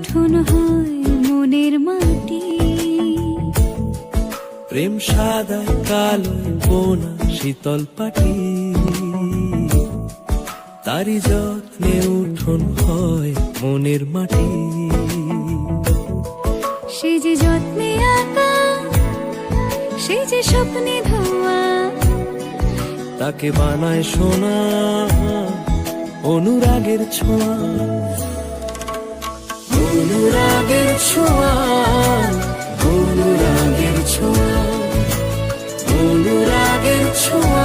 উঠুন হয় মনের মাটি। প্রেম সাদা কালো বোনা শীতল পাটি। তারি যত্নে উঠোন হয় মনের মাটি। সে যে যত্নে আঁকা সে যে স্বপ্নে ধোয়া তাকে বানায় সোনা অনুরাগের ছোঁয়া। অনুরাগের ছোঁয়া অনুরাগের ছোঁয়া অনুরাগের ছোঁয়া।